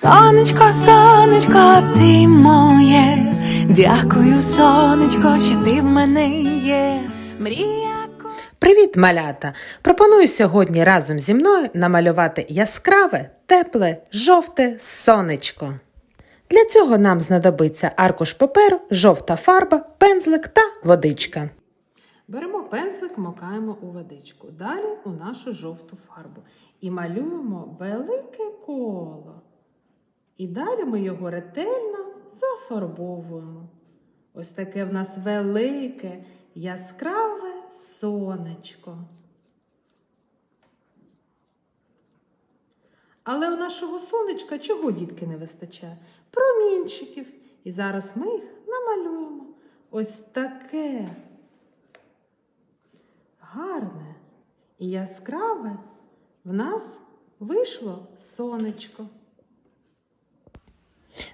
Сонечко, сонечко, ти моє. Дякую, сонечко, що ти в мене є. Мрія. Привіт, малята! Пропоную сьогодні разом зі мною намалювати яскраве, тепле, жовте сонечко. Для цього нам знадобиться аркуш паперу, жовта фарба, пензлик та водичка. Беремо пензлик, макаємо у водичку. Далі у нашу жовту фарбу і малюємо велике коло. І далі ми його ретельно зафарбовуємо. Ось таке в нас велике, яскраве сонечко. Але у нашого сонечка чого дітки не вистачає? Промінчиків. І зараз ми їх намалюємо. Ось таке гарне і яскраве в нас вийшло сонечко.